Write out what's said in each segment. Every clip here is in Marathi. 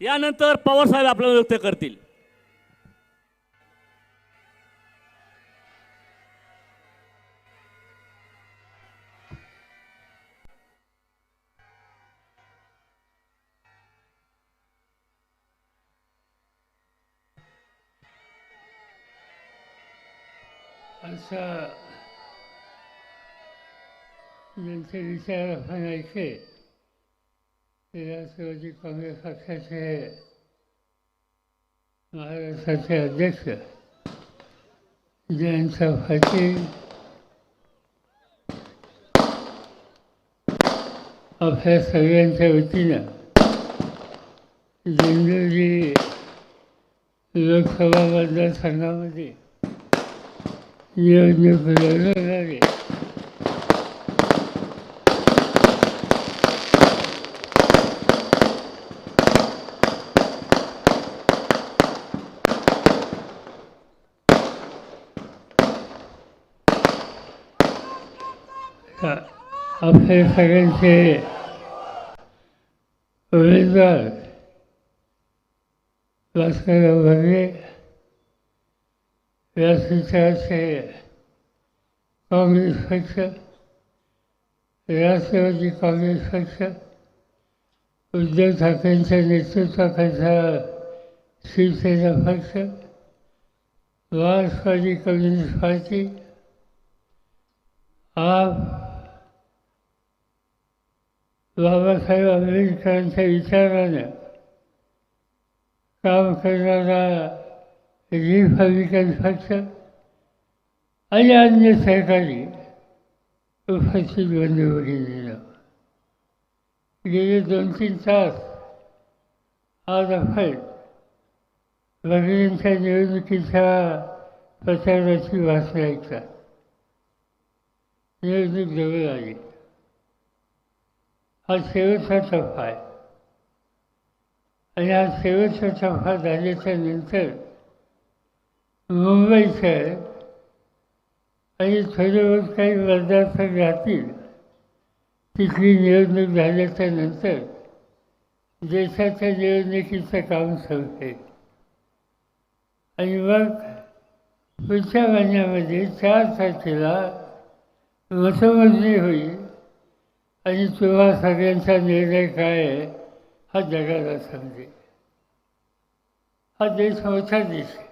यानंतर पवार साहेब आपल्याला व्यक्त करतील. असं ज्यांचे विचार ऐकले काँग्रेस पक्षाचे महाराष्ट्राचे अध्यक्ष जयंत पाटील आपल्या सगळ्यांच्या वतीनं दिंडोरी लोकसभा मतदारसंघामध्ये निवडणूक लढवणारे हे सगळ्यांचे उमेदवार भास्करराव भरणे व्यासपीठाचे काँग्रेस पक्ष राष्ट्रवादी काँग्रेस पक्ष उद्धव ठाकरेंच्या नेतृत्वाखालचा शिवसेना पक्ष राष्ट्रवादी कम्युनिस्ट पार्टी आप बाबासाहेब आंबेडकरांच्या विचारानं काम करणारा रिपब्लिकन पक्ष आणि अन्य सहकारी उपस्थित बंधुभगिनीनं गेले दोन तीन तास आज आपण भगिनींच्या निवडणुकीच्या प्रचाराची भाषण ऐकतात निवडणूक जवळ आली. हा शेवटचा टप्पा आहे. आणि हा सेवेचा टप्पा झाल्याच्यानंतर मुंबईचं आणि थोडे बहुत काही मतदारसंघ राहतील तिथली निवडणूक झाल्याच्यानंतर देशाच्या निवडणुकीचं काम संपेल आणि मग पुढच्या महिन्यामध्ये चार तारखेला मतमोजणी होईल. आणि तेव्हा सगळ्यांचा निर्णय काय आहे? हा जगाला समजेल हा देश मोठा देश आहे.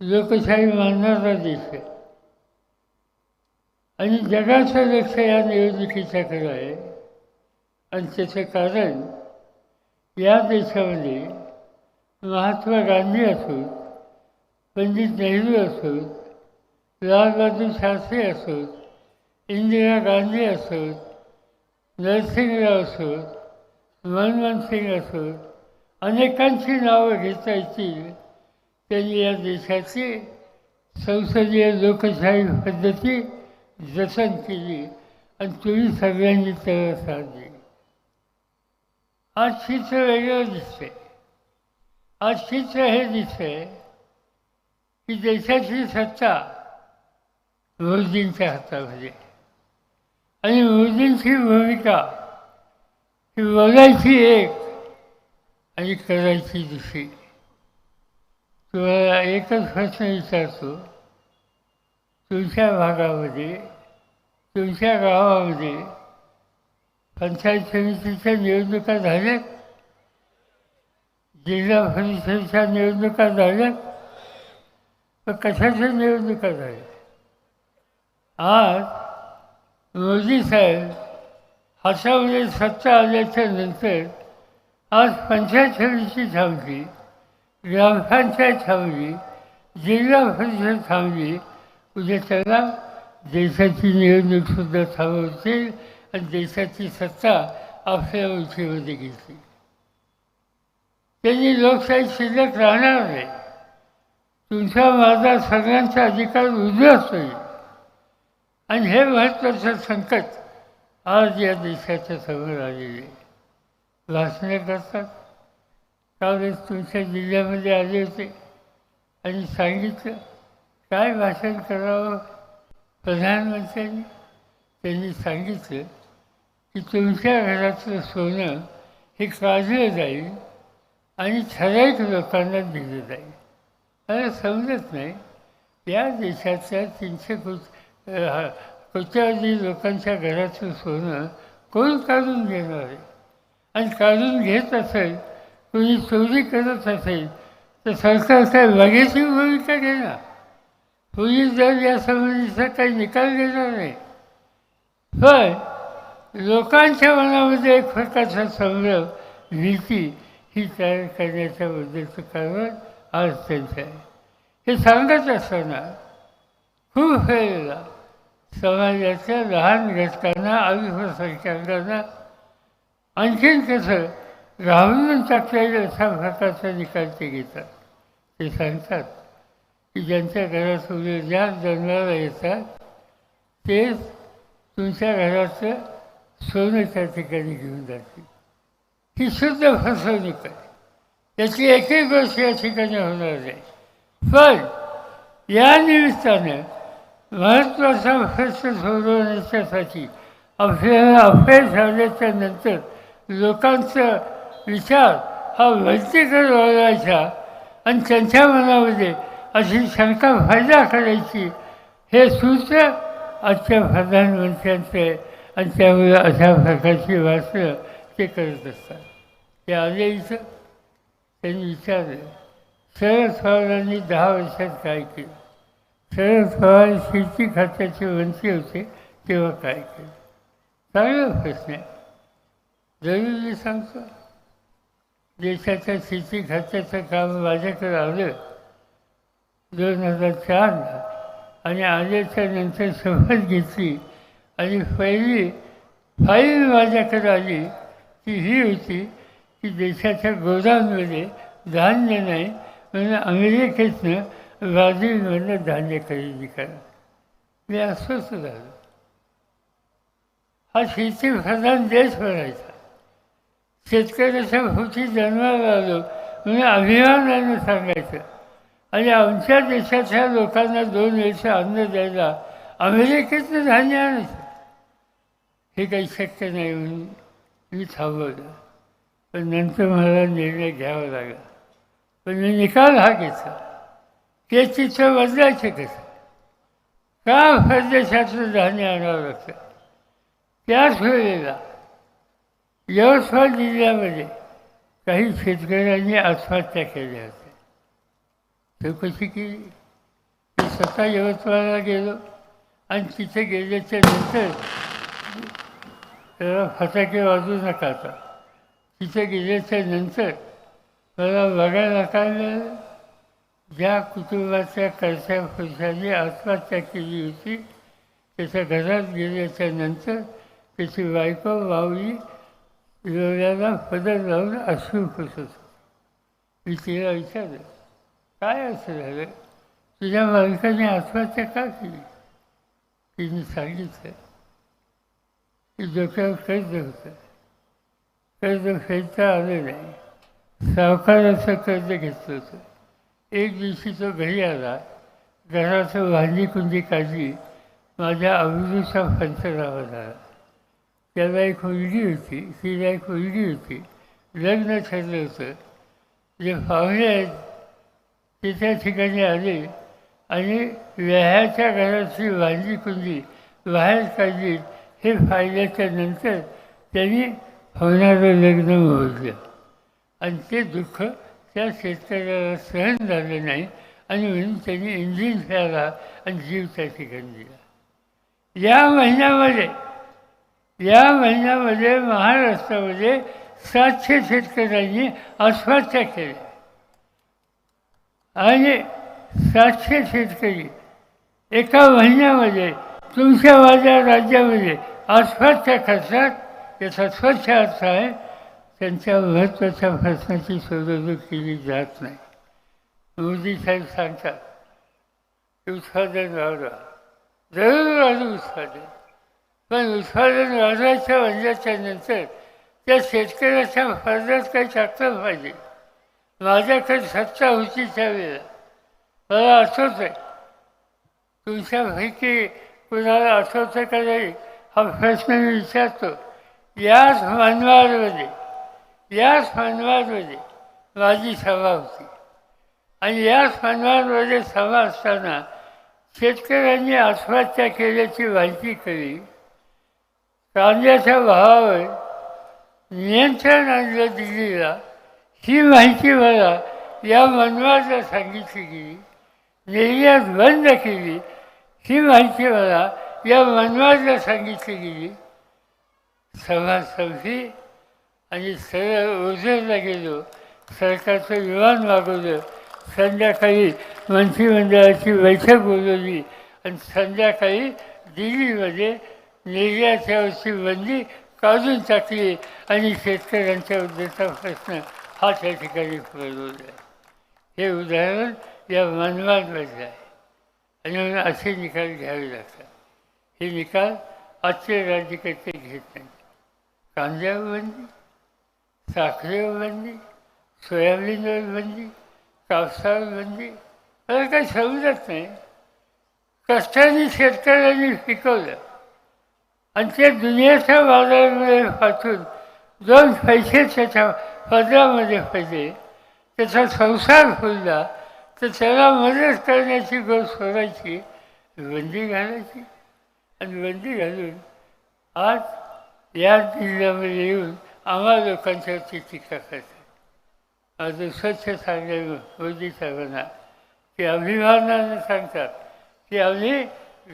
लोकशाही मानणारा देश आहे. आणि जगाचं लक्ष या निवडणुकीच्याकडे आहे. आणि त्याचं कारण या देशामध्ये महात्मा गांधी असोत पंडित नेहरू असोत लालबहादूर शास्त्री असोत इंदिरा गांधी असोत नरसिंहराव असोत मनमोहन सिंग असोत अनेकांची नावं घेता येतील. त्यांनी या देशाची संसदीय लोकशाही पद्धती जतन केली आणि तुम्ही सगळ्यांनी त्याला साथ दिली. आज चित्र वेगळं दिसतंय. आज चित्र हे दिसतंय की देशाची सत्ता मोदींच्या हातामध्ये. आणि मोदींची भूमिका ही बघायची एक आणि करायची दुसरी. तुम्हाला एकच प्रश्न विचारतो. तुमच्या भागामध्ये तुमच्या गावामध्ये पंचायत समितीच्या निवडणुका झाल्यात? जिल्हा परिषदेच्या निवडणुका झाल्यात? तर कशाच्या निवडणुका झाल्या आज मोदी साहेब हातामध्ये सत्ता आल्याच्यानंतर आज पंचायतची थांबली ग्रामपंचायत थांबली जिल्हा परिषद थांबली उद्या त्याला देशाची निवडणूकसुद्धा थांबवतील आणि देशाची सत्ता आपल्या उंचीमध्ये घेतली. त्यांनी लोकशाही शिल्लक राहणार नाही. तुमचा माझा सगळ्यांचा अधिकार उद्ध्वस्त होईल. आणि हे महत्त्वाचं संकट आज या देशाच्या समोर आलेले भाषणं करतात. त्यावेळेस तुमच्या जिल्ह्यामध्ये आले होते आणि सांगितलं काय भाषण करावं? प्रधानमंत्र्यांनी त्यांनी सांगितलं की तुमच्या घरातलं सोनं हे काढलं जाईल आणि ठराविक लोकांना दिलं जाईल. मला समजत नाही. या देशातल्या तीनशे कोटी कोट्यावधी लोकांच्या घराचं सोनं कोण काढून घेणार आहे? आणि काढून घेत असेल कोणी चोरी करत असेल तर सरकार काय लगेची भूमिका घेणार? पोलीस जर या संबंधीचा काही निकाल देणार नाही. पण लोकांच्या मनामध्ये एक प्रकारचा संभ्रम भीती ही तयार करण्याच्या बद्दलचं कारण आज त्यांचं आहे. हे सांगत असताना खूप वेळेला समाजाच्या लहान घटकांना अल्पसंख्याकांना आणखीन कसं राहून टाकता येईल अशा प्रकारचा निकाल ते घेतात. ते सांगतात की ज्यांच्या घरात उद्या ज्या जन्माला येतात तेच तुमच्या घराचं सोनं त्या ठिकाणी घेऊन जातील. ही शुद्ध फसवणूक आहे. त्याची एकही गोष्ट या ठिकाणी होणार नाही. पण या निमित्तानं महत्त्वाचा प्रश्न सोडवण्याच्यासाठी आपल्याला अभ्यास झाल्याच्यानंतर लोकांचा विचार हा व्यक्तिगत वळवायचा आणि त्यांच्या मनामध्ये अशी शंका फायदा करायची हे सूत्र आजच्या प्रधानमंत्र्यांचं आहे आणि त्यामुळे अशा प्रकारची भाषणं ते करत असतात. ते आले इथं. त्यांनी विचारलं शरद पवारांनी दहा वर्षात काय केलं? शरद पवार शेती खात्याचे मंत्री होते तेव्हा काय केलं? चांगला प्रश्न आहे. जरुरी सांगतो. देशाच्या शेती खात्याचं काम माझ्याकडे आलं. दोन हजार चारला आणि आल्याच्यानंतर शपथ घेतली. आणि पहिली फाईल माझ्याकडे आली ती ही होती की देशाच्या गोदाममध्ये धान्य नाही म्हणून अमेरिकेतनं ब्राझीलमधनं धान्य खरेदी करा मी अस्वस्थ झालो. हा शेतीप्रधान देश भरायचा शेतकऱ्याच्या भोवती जन्माला आलो म्हणून अभिमानानं सांगायचं. आणि आमच्या देशातल्या लोकांना दोन वेळचं अन्न द्यायला अमेरिकेतनं धान्य आणायचं. हे काही शक्य नाही म्हणून मी थांबवलं. पण नंतर मला निर्णय घ्यावा लागला. पण मी निकाल हा घेतला. ते चव बदलायचं कसं का परदेशातलं धान्य आणावं लागतं त्याच वेळेला यवतमाळ जिल्ह्यामध्ये काही शेतकऱ्यांनी आत्महत्या केल्या होत्या चौकशी केली? मी स्वतः यवतमाळला गेलो आणि तिथे गेल्याच्यानंतर त्याला फटाके वाजू नका आता. तिथे गेल्याच्यानंतर मला बघायला काय मिळालं? ज्या कुटुंबाच्या कर्त्या पुरुषांनी आत्महत्या केली होती त्याच्या घरात गेल्याच्यानंतर त्याची बायको वावली लोण्याला पदर लावून अश्रू होत होतो. मी तिला विचारलं काय असं झालं? तुझ्या मालकाने आत्महत्या का केली? तिने सांगितलं की डोक्यावर कर्ज होतं. कर्ज फेडता आलं नाही. सावकाराचं कर्ज घेतलं होतं. एक दिवशी तो घरी आला. घराचं भांडी कुंदी काढली. माझ्या अभिरूचा पंचनामा झाला त्याला एक मुलगी होती. तिला एक मुलगी होती. लग्न ठरलं होतं. जे पाहुणे आहेत ते त्या ठिकाणी आले आणि व्याह्याच्या घराची भांडी कुंदी बाहेर काढली. हे फायद्याच्या नंतर त्यांनी होणारं लग्न मोजलं. आणि ते दुःख त्या शेतकऱ्याला सहन झालं नाही आणि म्हणून त्यांनी इंजिन फेरला आणि जीव त्या ठिकाणी दिला या महिन्यामध्ये या महिन्यामध्ये महाराष्ट्रामध्ये सातशे शेतकऱ्यांनी आत्महत्या केल्या आणि सातशे शेतकरी एका महिन्यामध्ये तुमच्या माझ्या राज्यामध्ये आत्महत्या करतात याचा स्वच्छ अर्थ आहे त्यांच्या महत्त्वाच्या भाषणाची सोडवणूक केली जात नाही. मोदी साहेब सांगतात उत्पादन वाढवा. जरूर वाढू उत्पादन. पण उत्पादन वाढवायच्या म्हणल्याच्या नंतर त्या शेतकऱ्याच्या फायद्यात काही टाकलं पाहिजे. माझ्याकडे सत्ता होती त्यावेळेला मला आठवत आहे तुमच्यापैकी कुणाला आठवतं का नाही? हा प्रश्न मी विचारतो. याच मानवामध्ये या फनवारमध्ये माझी सभा होती. आणि या फनवारमध्ये सभा असताना शेतकऱ्यांनी आत्महत्या केल्याची माहिती कळली. कांद्याच्या भावावर नियंत्रण आणलं दिल्लीला ही माहिती मला या मनवाला सांगितली गेली. निर्यात बंद केली ही माहिती मला या मनवाला सांगितली गेली. सभा संपली आणि सरळ ओझरला गेलो. सरकारचं विमान मागवलं. संध्याकाळी मंत्रिमंडळाची बैठक बोलवली. आणि संध्याकाळी दिल्लीमध्ये निर्यातीवरची बंदी काढून टाकली. आणि शेतकऱ्यांच्या उद्देशाचा प्रश्न हा त्या ठिकाणी फुलवला हे उदाहरण या मनमानमधलं आहे. आणि म्हणून असे निकाल घ्यावे लागतात. हे निकाल आजचे राज्यकर्ते घेत नाही कांद्यावर बंदी? साखरेवर बंदी सोयाबीनवर बंदी कापसावर बंदी मला काही समजत नाही. कष्टाने शेतकऱ्यांनी पिकवलं. आणि ते दुनियाच्या बाजारामध्ये वाचून दोन पैसे त्याच्या पदरामध्ये पडले त्याचा संसार फुलला तर त्याला मदत करण्याची गोष्ट सोडायची. बंदी घालायची. आणि बंदी घालून आज या जिल्ह्यामध्ये येऊन आम्हा लोकांच्यावरती टीका करतात आज स्वच्छ सांगेल मोदी साहेबांना की अभिमानाने सांगतात. की आम्ही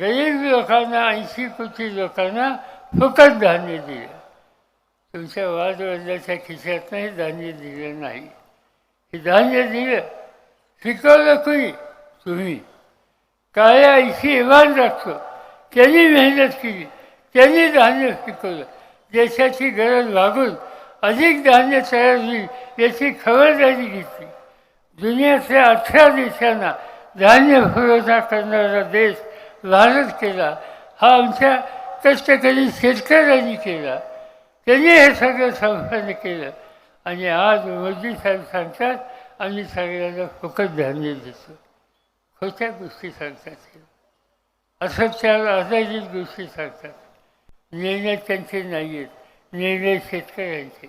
गरीब लोकांना ऐंशी कोटी लोकांना फुकट धान्य दिलं. तुमच्या वादवडिलाच्या खिशात धान्य दिलं नाही. हे धान्य दिलं शिकवलं कोणी? तुम्ही. काळ्या ऐशी इमान राखतो. त्यांनी मेहनत केली. त्यांनी धान्य शिकवलं देशाची गरज लागून अधिक धान्य तयार होईल याची खबरदारी घेतली. दुनियातल्या अठरा देशांना धान्य पुरवठा करणारा देश भारत केला. हा आमच्या कष्टकरी शेतकऱ्यांनी केला. त्यांनी हे सगळं संपन्न केलं. आणि आज मोदी साहेब सांगतात आम्ही सगळ्यांना फुकट धान्य देतो. खोट्या गोष्टी सांगतात असं असत्यावर आधारित गोष्टी सांगतात. निर्णय त्यांचे नाही आहेत निर्णय शेतकऱ्यांचे.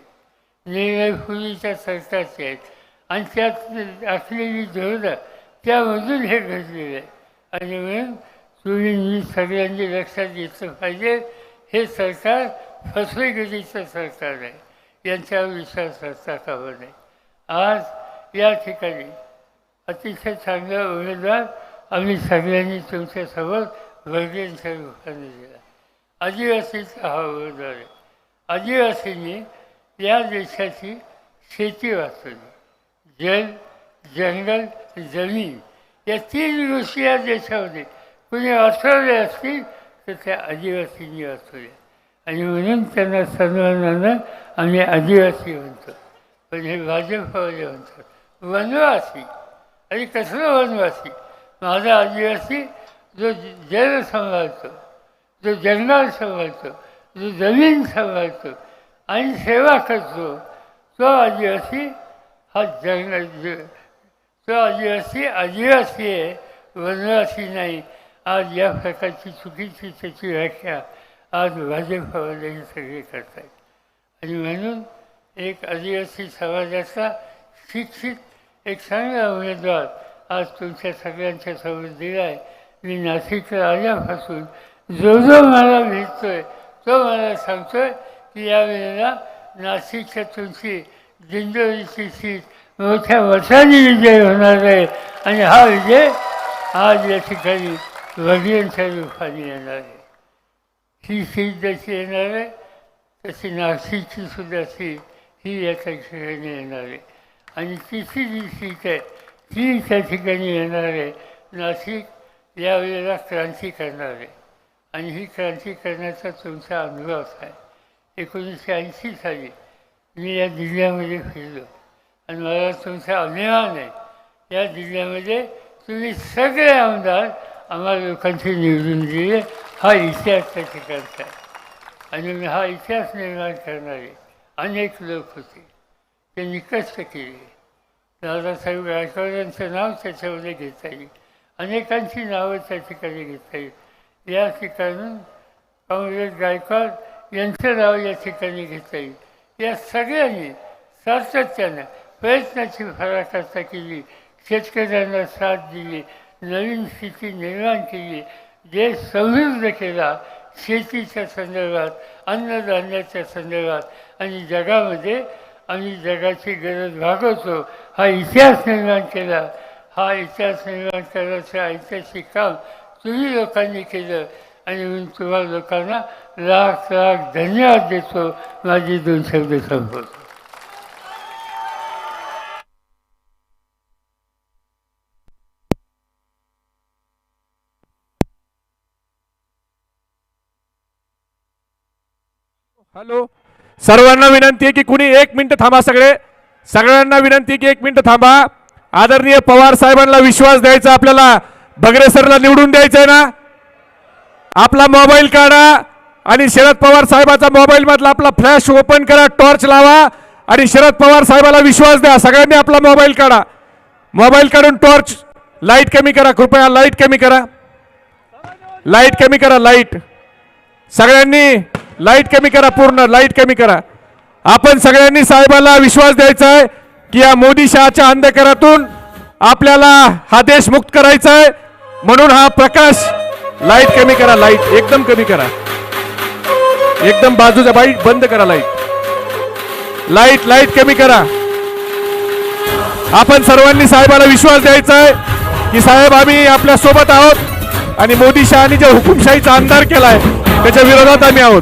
निर्णय पूर्वीच्या सरकारचे आहेत. आणि त्यात असलेली धोरणं त्यामधून हे घडलेलं आहे. आणि म्हणून तुम्ही मी सगळ्यांनी लक्षात घेतलं पाहिजे हे सरकार फसवेगिरीचं सरकार आहे. यांच्यावर विश्वास असता कामा नाही आज या ठिकाणी अतिशय चांगला उमेदवार आम्ही सगळ्यांनी तुमच्यासमोर वर्गीयांच्या रूपाने दिला आदिवासीचा हा उमेदवार आहे आदिवासींनी या देशाची शेती वाचवली. जल जंगल जमीन या तीन गोष्टी या देशामध्ये कुणी वाचवल्या असतील तर त्या आदिवासींनी वाचवल्या. आणि म्हणून त्यांना सन्मानानं आम्ही आदिवासी म्हणतो. पण हे भाजपवाले म्हणतात वनवासी. आणि कसलं वनवासी? माझा आदिवासी जो जल सांभाळतो. जो जंगल सांभाळतो जो जमीन सांभाळतो आणि सेवा करतो तो आदिवासी हा जंगल तो आदिवासी आदिवासी आहे वनवासी नाही. आज या प्रकारची चुकीची त्याची व्याख्या आज भाजपवाले हे सगळे करतात आणि म्हणून एक आदिवासी समाजाचा शिक्षित एक चांगला उमेदवार आज तुमच्या सगळ्यांच्या समोर दिला आहे मी नाशिकला आल्यापासून जो जो मला भेटतोय तो मला सांगतोय की या वेळेला नाशिकच्या तुमची दिंडोरीची सीट मोठ्या मताने विजय होणार आहे. आणि हा विजय आज या ठिकाणी वडिलांच्या रूपाने येणार आहे. ही सीट जशी येणार आहे तशी नाशिकची सुद्धा सीट ही या ठिकाणी येणार आहे. आणि तिसरी जी सीट आहे ती त्या ठिकाणी येणार आहे. नाशिक यावेळेला क्रांती करणार आहे. आणि ही क्रांती करण्याचा तुमचा अनुभव आहे एकोणीसशे ऐंशी साली मी या जिल्ह्यामध्ये फिरलो. आणि मला तुमचा अभिमान आहे. या जिल्ह्यामध्ये तुम्ही सगळे आमदार आम्हाला लोकांशी निवडून दिले. हा इतिहास त्या ठिकाणचा आहे. आणि मी हा इतिहास निर्माण करणारे अनेक लोक होते. ते निकष्ट केले. दादासाहेब गायकवाडांचं नाव त्याच्यामध्ये घेता येईल. अनेकांची नावं त्या ठिकाणी घेता येईल. या ठिकाणी काँग्रेस गायकवाड यांचं नाव या ठिकाणी घेता येईल. या सगळ्यांनी सातत्यानं प्रयत्नाची पराकाष्ठा केली शेतकऱ्यांना साथ दिली नवीन स्थिती निर्माण केली देश समृद्ध केला. शेतीच्या संदर्भात अन्नधान्याच्या संदर्भात आणि जगामध्ये आम्ही जगाची गरज भागवतो. हा इतिहास निर्माण केला. हा इतिहास निर्माण करायचं ऐतिहासिक काम तुम्ही लोकांनी केलं. आणि मी तुम्हा लोकांना लाख लाख धन्यवाद देतो माझी दोन शब्द संपवतो. हॅलो सर्वांना विनंती आहे की कुणी एक मिनिट थांबा सगळे. सगळ्यांना विनंती आहे की एक मिनिट थांबा. आदरणीय पवार साहेबांना विश्वास द्यायचा आपल्याला. बगरे सरला निवडून द्यायचंय ना? आपला मोबाईल काढा आणि शरद पवार साहेबाचा मोबाईल मधला आपला फ्लॅश ओपन करा टॉर्च लावा आणि शरद पवार साहेबाला विश्वास द्या. सगळ्यांनी आपला मोबाईल काढा. मोबाईल काढून टॉर्च लाइट कमी करा. कृपया लाइट कमी करा. लाइट कमी करा लाइट. सगळ्यांनी लाइट कमी करा पूर्ण लाइट कमी करा. आपण सगळ्यांनी साहेबाला विश्वास द्यायचा आहे की या मोदी शहाच्या अंधकारातून आपल्याला हा देश मुक्त करायचा आहे म्हणून हा प्रकाश लाइट कमी करा लाइट एकदम कमी करा. एकदम बाजूच्या बाईट बंद करा लाइट. लाइट लाइट कमी करा. आपण सर्वांनी साहेबाला विश्वास द्यायचा आहे की साहेब आम्ही आपल्यासोबत आहोत आणि मोदी शहानी जो हुकुमशाहीचा अंधार केलाय त्याच्या विरोधात आम्ही आहोत.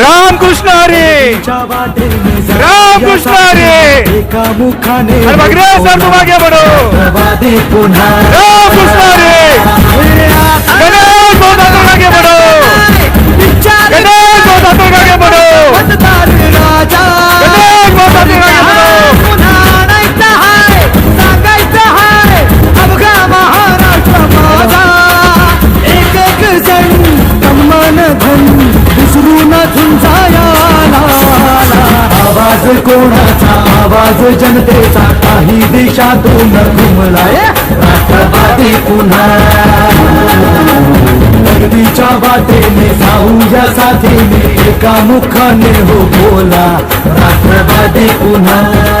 रामकृष्ण हरी रामकृष्ण हरी! एका मुखाने सर मागे म्हणो. रामकृष्ण हरी! देशातून घुमलाय. राष्ट्रवादी पुन्हा. गर्दीच्या वाटेने जाऊया साथीने एका मुखाने हो बोला. राष्ट्रवादी पुन्हा.